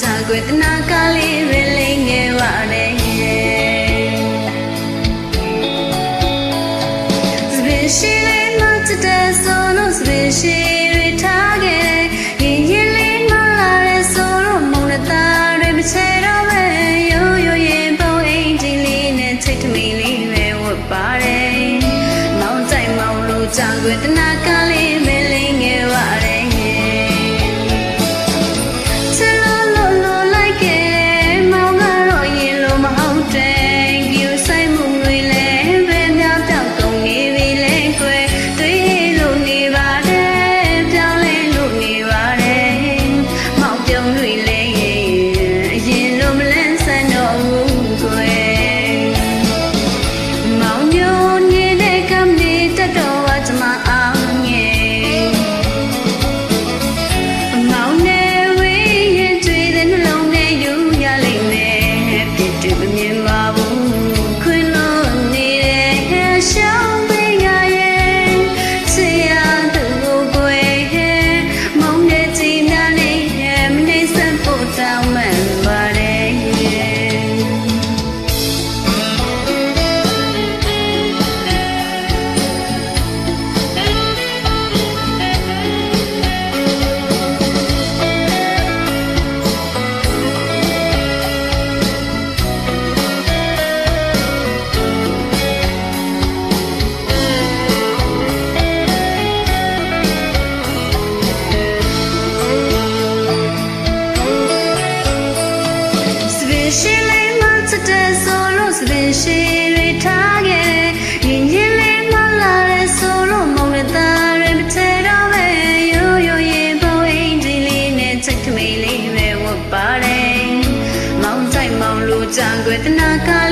ချကွေတနာကလေးပဲလိမ့်ငယ်ပါနဲ့စပယ်ရှိလေးမှချစ်တဲ့ဆိုလို့စပယ်ရှိတွေထားခဲ့ရင်ရင်လေးမှလာတဲ့ဆိုလို့မုန်တဲ့သားတွေမချဲတော့ပဲရိုးရိုးရင်ပုံအိမ်ကြီးလေးနဲ့ချိတ်တမီလေးပဲဝတ်ပါတယ်မောင်းဆိုင်မောင်းလို့ချကွေတနာ ကြံွယ်တနာက